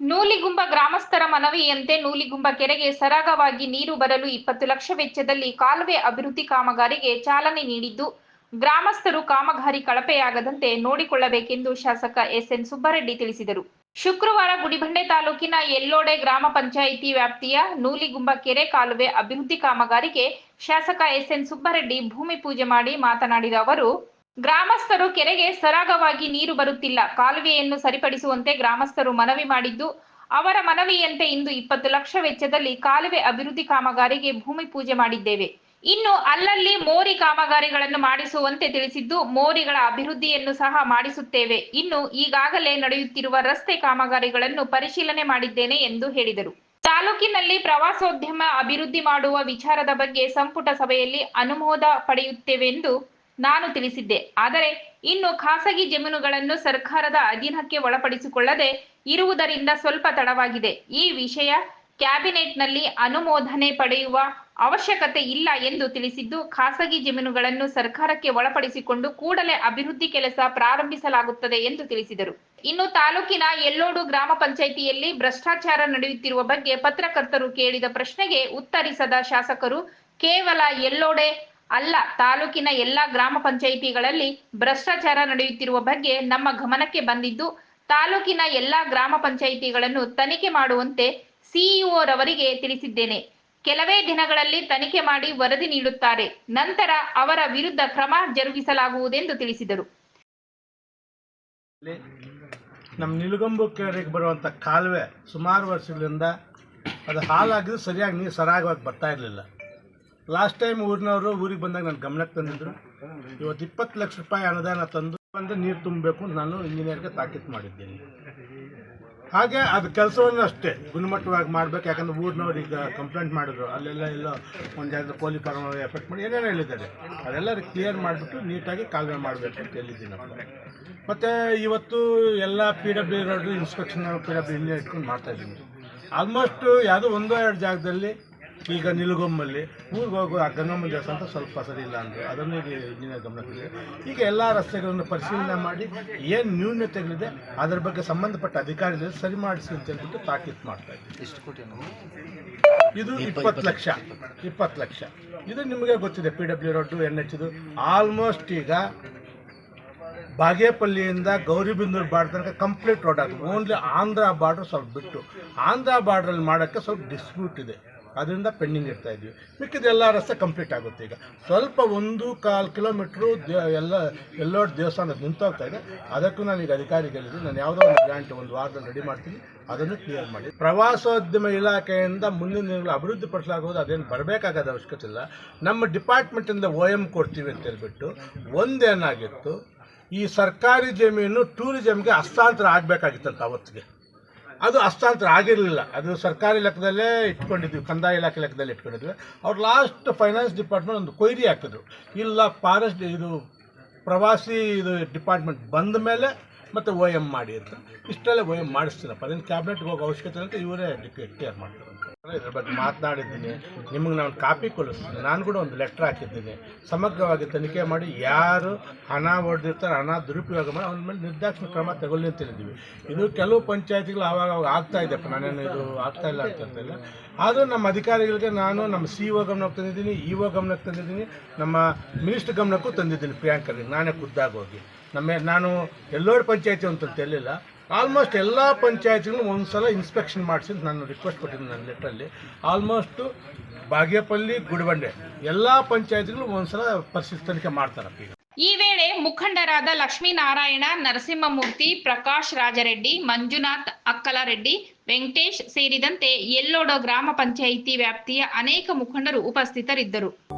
ನೂಲಿಗುಂಬ ಗ್ರಾಮಸ್ಥರ ಮನವಿಯಂತೆ ನೂಲಿಗುಂಬ ಕೆರೆಗೆ ಸರಾಗವಾಗಿ ನೀರು ಬರಲು ಇಪ್ಪತ್ತು ಲಕ್ಷ ವೆಚ್ಚದಲ್ಲಿ ಕಾಲುವೆ ಅಭಿವೃದ್ಧಿ ಕಾಮಗಾರಿಗೆ ಚಾಲನೆ ನೀಡಿದ್ದು, ಗ್ರಾಮಸ್ಥರು ಕಾಮಗಾರಿ ಕಳಪೆಯಾಗದಂತೆ ನೋಡಿಕೊಳ್ಳಬೇಕೆಂದು ಶಾಸಕ ಎಸ್ಎನ್ ಸುಬ್ಬರೆಡ್ಡಿ ತಿಳಿಸಿದರು. ಶುಕ್ರವಾರ ಗುಡಿಬಂಡೆ ತಾಲೂಕಿನ ಎಲ್ಲೋಡೆ ಗ್ರಾಮ ಪಂಚಾಯಿತಿ ವ್ಯಾಪ್ತಿಯ ನೂಲಿಗುಂಬ ಕೆರೆ ಕಾಲುವೆ ಅಭಿವೃದ್ಧಿ ಕಾಮಗಾರಿಗೆ ಶಾಸಕ ಎಸ್ಎನ್ ಸುಬ್ಬರೆಡ್ಡಿ ಭೂಮಿ ಪೂಜೆ ಮಾಡಿ ಮಾತನಾಡಿದ ಅವರು ಗ್ರಾಮಸ್ಥರು ಕೆರೆಗೆ ಸರಾಗವಾಗಿ ನೀರು ಬರುತ್ತಿಲ್ಲ. ಕಾಲುವೆಯನ್ನು ಸರಿಪಡಿಸುವಂತೆ ಗ್ರಾಮಸ್ಥರು ಮನವಿ ಮಾಡಿದ್ದು, ಅವರ ಮನವಿಯಂತೆ ಇಂದು ಇಪ್ಪತ್ತು ಲಕ್ಷ ವೆಚ್ಚದಲ್ಲಿ ಕಾಲುವೆ ಅಭಿವೃದ್ಧಿ ಕಾಮಗಾರಿಗೆ ಭೂಮಿ ಪೂಜೆ ಮಾಡಿದ್ದೇವೆ. ಇನ್ನು ಅಲ್ಲಲ್ಲಿ ಮೋರಿ ಕಾಮಗಾರಿಗಳನ್ನು ಮಾಡಿಸುವಂತೆ ತಿಳಿಸಿದ್ದು, ಮೋರಿಗಳ ಅಭಿವೃದ್ಧಿಯನ್ನು ಸಹ ಮಾಡಿಸುತ್ತೇವೆ. ಇನ್ನು ಈಗಾಗಲೇ ನಡೆಯುತ್ತಿರುವ ರಸ್ತೆ ಕಾಮಗಾರಿಗಳನ್ನು ಪರಿಶೀಲನೆ ಮಾಡಿದ್ದೇನೆ ಎಂದು ಹೇಳಿದರು. ತಾಲೂಕಿನಲ್ಲಿ ಪ್ರವಾಸೋದ್ಯಮ ಅಭಿವೃದ್ಧಿ ಮಾಡುವ ವಿಚಾರದ ಬಗ್ಗೆ ಸಂಪುಟ ಸಭೆಯಲ್ಲಿ ಅನುಮೋದ ಪಡೆಯುತ್ತೇವೆಂದು ನಾನು ತಿಳಿಸಿದ್ದೆ. ಆದರೆ ಇನ್ನು ಖಾಸಗಿ ಜಮೀನುಗಳನ್ನು ಸರ್ಕಾರದ ಅಧೀನಕ್ಕೆ ಒಳಪಡಿಸಿಕೊಳ್ಳದೆ ಇರುವುದರಿಂದ ಸ್ವಲ್ಪ ತಡವಾಗಿದೆ. ಈ ವಿಷಯ ಕ್ಯಾಬಿನೆಟ್ನಲ್ಲಿ ಅನುಮೋದನೆ ಪಡೆಯುವ ಅವಶ್ಯಕತೆ ಇಲ್ಲ ಎಂದು ತಿಳಿಸಿದ್ದು, ಖಾಸಗಿ ಜಮೀನುಗಳನ್ನು ಸರ್ಕಾರಕ್ಕೆ ಒಳಪಡಿಸಿಕೊಂಡು ಕೂಡಲೇ ಅಭಿವೃದ್ಧಿ ಕೆಲಸ ಪ್ರಾರಂಭಿಸಲಾಗುತ್ತದೆ ಎಂದು ತಿಳಿಸಿದರು. ಇನ್ನು ತಾಲೂಕಿನ ಎಲ್ಲೋಡು ಗ್ರಾಮ ಪಂಚಾಯಿತಿಯಲ್ಲಿ ಭ್ರಷ್ಟಾಚಾರ ನಡೆಯುತ್ತಿರುವ ಬಗ್ಗೆ ಪತ್ರಕರ್ತರು ಕೇಳಿದ ಪ್ರಶ್ನೆಗೆ ಉತ್ತರಿಸದ ಶಾಸಕರು, ಕೇವಲ ಎಲ್ಲೋಡೆ ಅಲ್ಲ, ತಾಲೂಕಿನ ಎಲ್ಲಾ ಗ್ರಾಮ ಪಂಚಾಯಿತಿಗಳಲ್ಲಿ ಭ್ರಷ್ಟಾಚಾರ ನಡೆಯುತ್ತಿರುವ ಬಗ್ಗೆ ನಮ್ಮ ಗಮನಕ್ಕೆ ಬಂದಿದ್ದು, ತಾಲೂಕಿನ ಎಲ್ಲಾ ಗ್ರಾಮ ಪಂಚಾಯಿತಿಗಳನ್ನು ತನಿಖೆ ಮಾಡುವಂತೆ ಸಿಇಒ ರವರಿಗೆ ತಿಳಿಸಿದ್ದೇನೆ. ಕೆಲವೇ ದಿನಗಳಲ್ಲಿ ತನಿಖೆ ಮಾಡಿ ವರದಿ ನೀಡುತ್ತಾರೆ. ನಂತರ ಅವರ ವಿರುದ್ಧ ಕ್ರಮ ಜರುಗಿಸಲಾಗುವುದೆಂದು ತಿಳಿಸಿದರು. ನಮ್ಮ ನಿಲುಗಂಬು ಕೆರೆಗೆ ಬರುವಂಥ ಕಾಲುವೆ ಸುಮಾರು ವರ್ಷಗಳಿಂದ ಅದು ಹಾಲಾಗಿದ್ದು ಸರಿಯಾಗಿ ನೀರು ಸರಾಗವಾಗಿ ಬರ್ತಾ ಇರಲಿಲ್ಲ. ಲಾಸ್ಟ್ ಟೈಮ್ ಊರಿನವರು ಊರಿಗೆ ಬಂದಾಗ ನನ್ನ ಗಮನಕ್ಕೆ ತಂದಿದ್ರು. ಇವತ್ತು ಇಪ್ಪತ್ತು ಲಕ್ಷ ರೂಪಾಯಿ ಅನುದಾನ ತಂದು ಬಂದು ನೀರು ತುಂಬಬೇಕು ಅಂತ ನಾನು ಇಂಜಿನಿಯರ್ಗೆ ತಾಕೀತು ಮಾಡಿದ್ದೀನಿ. ಹಾಗೆ ಅದು ಕೆಲಸವನ್ನು ಅಷ್ಟೇ ಗುಣಮಟ್ಟವಾಗಿ ಮಾಡಬೇಕು. ಯಾಕಂದ್ರೆ ಊರಿನವ್ರು ಈಗ ಕಂಪ್ಲೇಂಟ್ ಮಾಡಿದ್ರು. ಅಲ್ಲೆಲ್ಲ ಎಲ್ಲ ಒಂದು ಜಾಗದ ಕೋಲಿ ಫಾರ್ಮ್ ಎಫೆಕ್ಟ್ ಮಾಡಿ ಏನೇನು ಹೇಳಿದ್ದಾರೆ. ಅದೆಲ್ಲ ಕ್ಲಿಯರ್ ಮಾಡಿಬಿಟ್ಟು ನೀಟಾಗಿ ಕಾಲುವೆ ಮಾಡಬೇಕು ಅಂತ ಹೇಳಿದ್ದೀನಿ ಮತ್ತು ಇವತ್ತು ಎಲ್ಲ P W inspection P W engineer ಇಟ್ಕೊಂಡು ಮಾಡ್ತಾ ಇದ್ದೀನಿ. ಆಲ್ಮೋಸ್ಟ್ ಯಾವುದೋ ಒಂದೋ, ಎರಡು ಜಾಗದಲ್ಲಿ ಈಗ ನಿಲುಗೊಮ್ಮಲ್ಲಿ ಊರಿಗೆ ಹೋಗುವ ಆ ಗಂಗಮ್ಮ ದೇವಸ್ಥಾನ ಅಂತ ಸ್ವಲ್ಪ ಸರಿ ಇಲ್ಲ ಅಂದರು. ಅದನ್ನು ಈಗ ಇಂಜಿನಿಯರ್ ಗಮನಕ್ಕೆ ಈಗ ಎಲ್ಲ ರಸ್ತೆಗಳನ್ನು ಪರಿಶೀಲನೆ ಮಾಡಿ ಏನು ನ್ಯೂನತೆಗಳಿದೆ ಅದರ ಬಗ್ಗೆ ಸಂಬಂಧಪಟ್ಟ ಅಧಿಕಾರಿಗಳು ಸರಿ ಮಾಡಿಸಿ ಅಂತ ಹೇಳ್ಬಿಟ್ಟು ತಾಕೀತು ಮಾಡ್ತಾ ಇದ್ದೀವಿ ಎಷ್ಟು ಕೋಟಿ ಇದು ಇಪ್ಪತ್ತು ಲಕ್ಷ. ಇಪ್ಪತ್ತು ಲಕ್ಷ. ಇದು ನಿಮಗೆ ಗೊತ್ತಿದೆ P W road N H ಇದು. ಆಲ್ಮೋಸ್ಟ್ ಈಗ ಬಾಗೇಪಲ್ಲಿಯಿಂದ ಗೌರಿಬಿಂದೂರು ಬಾರ್ಡರ್ ತನಕ ಕಂಪ್ಲೀಟ್ ರೋಡ್ ಆಗುತ್ತೆ ಓನ್ಲಿ ಆಂಧ್ರ ಬಾರ್ಡ್ರ್ ಸ್ವಲ್ಪ ಬಿಟ್ಟು. ಆಂಧ್ರ ಬಾರ್ಡ್ರಲ್ಲಿ ಮಾಡೋಕ್ಕೆ ಸ್ವಲ್ಪ ಡಿಸ್ಪ್ಯೂಟ್ ಇದೆ. ಅದರಿಂದ ಪೆಂಡಿಂಗ್ ಇರ್ತಾ ಇದ್ವಿ. ಮಿಕ್ಕಿದ ಎಲ್ಲ ರಸ್ತೆ ಕಂಪ್ಲೀಟ್ ಆಗುತ್ತೆ ಈಗ. ಸ್ವಲ್ಪ ಒಂದು ಕಾಲು ಕಿಲೋಮೀಟ್ರು ದೇ, ಎಲ್ಲ ಎಲ್ಲೋ ದೇವಸ್ಥಾನ ನಿಂತೋಗ್ತಾ ಇದೆ. ಅದಕ್ಕೂ ನಾನು ಈಗ ಅಧಿಕಾರಿಗಳಿದ್ದು ನಾನು ಯಾವುದೋ ಒಂದು ಗ್ರಾಂಟ್ ಒಂದು ವಾರದಲ್ಲಿ ರೆಡಿ ಮಾಡ್ತೀನಿ. ಅದನ್ನು ಕ್ಲಿಯರ್ ಮಾಡಿ. ಪ್ರವಾಸೋದ್ಯಮ ಇಲಾಖೆಯಿಂದ ಮುಂದಿನ ದಿನಗಳು ಅಭಿವೃದ್ಧಿ ಪಡಿಸಲಾಗುವುದು, ಅದೇನು ಬರಬೇಕಾಗದ ಅವಶ್ಯಕತೆ ಇಲ್ಲ. ನಮ್ಮ ಡಿಪಾರ್ಟ್ಮೆಂಟಿಂದ ಒ ಎಂ ಕೊಡ್ತೀವಿ ಅಂತ ಹೇಳ್ಬಿಟ್ಟು ಒಂದೇನಾಗಿತ್ತು ಈ ಸರ್ಕಾರಿ ಜಮೀನು ಟೂರಿಸಮ್ಗೆ ಹಸ್ತಾಂತರ ಆಗಬೇಕಾಗಿತ್ತಂತ ಅವತ್ತಿಗೆ. ಅದು ಹಸ್ತಾಂತರ ಆಗಿರಲಿಲ್ಲ. ಅದು ಸರ್ಕಾರಿ ಲೆಕ್ಕದಲ್ಲೇ ಇಟ್ಕೊಂಡಿದ್ವಿ, ಕಂದಾಯ ಇಲಾಖೆ ಲೆಕ್ಕದಲ್ಲಿ ಇಟ್ಕೊಂಡಿದ್ವಿ. ಅವ್ರು ಲಾಸ್ಟ್ ಫೈನಾನ್ಸ್ ಡಿಪಾರ್ಟ್ಮೆಂಟ್ ಒಂದು ಕೊಯ್ರಿ ಹಾಕಿದ್ರು. ಇಲ್ಲ ಫಾರೆಸ್ಟ್ ಇದು ಪ್ರವಾಸಿ ಇದು ಡಿಪಾರ್ಟ್ಮೆಂಟ್ ಬಂದ ಮೇಲೆ ಮತ್ತು ಒ ಎಂ ಮಾಡಿ ಅಂತ. ಇಷ್ಟೆಲ್ಲ ಒ ಎಂ ಮಾಡಿಸ್ತೀನಪ್ಪ. ಅದೇನು ಕ್ಯಾಬಿನೆಟ್ಗೆ ಹೋಗೋ ಅವಶ್ಯಕತೆ ಅಂತ ಇವರೇ ಕ್ಲಿಯರ್ ಮಾಡ್ತಾರೆ. ಇದ್ರ ಬಗ್ಗೆ ಮಾತನಾಡಿದ್ದೀನಿ. ನಿಮಗೆ ನಾನು ಕಾಪಿ ಕೊಡಿಸ್ತೀನಿ. ನಾನು ಕೂಡ ಒಂದು ಲೆಟ್ರ್ ಹಾಕಿದ್ದೀನಿ. ಸಮಗ್ರವಾಗಿ ತನಿಖೆ ಮಾಡಿ ಯಾರು ಹಣ ಹೊಡೆದಿರ್ತಾರೆ ಹಣ ದುರುಪಯೋಗ ಮಾಡಿ ಅವನ ಮೇಲೆ ನಿರ್ದಾಕ್ಷಿಣ ಕ್ರಮ ತಗೊಳ್ಳಿ ಅಂತ ಇದು ಕೆಲವು ಪಂಚಾಯತಿಗಳು ಆವಾಗ ಅವಾಗ ಆಗ್ತಾ ಇದೆಪ್ಪ ನಾನೇನು ಇದು ಆಗ್ತಾ ಇಲ್ಲ ಅಂತ ಅಂತಿಲ್ಲ ಆದರೂ ನಮ್ಮ ಅಧಿಕಾರಿಗಳಿಗೆ ನಾನು ನಮ್ಮ ಸಿ ಒ ಗಮನಕ್ಕೆ ತಂದಿದ್ದೀನಿ ಇ ಒ ಗಮನಕ್ಕೆ ತಂದಿದ್ದೀನಿ, ನಮ್ಮ ಮಿನಿಸ್ಟರ್ ಗಮನಕ್ಕೂ ತಂದಿದ್ದೀನಿ ಪ್ರಿಯಾಂಕರಿಗೆ. ನಾನೇ ಖುದ್ದಾಗಿ ಹೋಗಿ. ನಮ್ಮ ನಾನು ಎಲ್ಲೋಡ್ ಪಂಚಾಯತಿ ಅಂತ ತಿಳಿಲಿಲ್ಲ ಆಲ್ಮೋಸ್ಟ್ ಎಲ್ಲ ಪಂಚಾಯತ್ಗಳು ಒಂದು ಸಲ ಇನ್ಸ್ಪೆಕ್ಷನ್ ಮಾಡಿಸಿ ನಾನು ರಿಕ್ವೆಸ್ಟ್ ಕೊಟ್ಟಿದ್ದೀನಿ ನನ್ನ ಲೆಟ್ರಲ್ಲಿ ಆಲ್ಮೋಸ್ಟು ಬಾಗೇಪಲ್ಲಿ, ಗುಡಿಬಂಡೆ ಎಲ್ಲ ಪಂಚಾಯತ್ಗಳು ಒಂದು ಸಲ ಮಾಡ್ತಾರೆ ತನಿಖೆ ಈ ವೇಳೆ ಮುಖಂಡರಾದ ಲಕ್ಷ್ಮೀನಾರಾಯಣ, ನರಸಿಂಹಮೂರ್ತಿ, ಪ್ರಕಾಶ್ ರಾಜರೆಡ್ಡಿ, ಮಂಜುನಾಥ್ ಅಕ್ಕಲರೆಡ್ಡಿ, ವೆಂಕಟೇಶ್ ಸೇರಿದಂತೆ ಎಲ್ಲೋಡೋ ಗ್ರಾಮ ಪಂಚಾಯಿತಿ ವ್ಯಾಪ್ತಿಯ ಅನೇಕ ಮುಖಂಡರು ಉಪಸ್ಥಿತರಿದ್ದರು.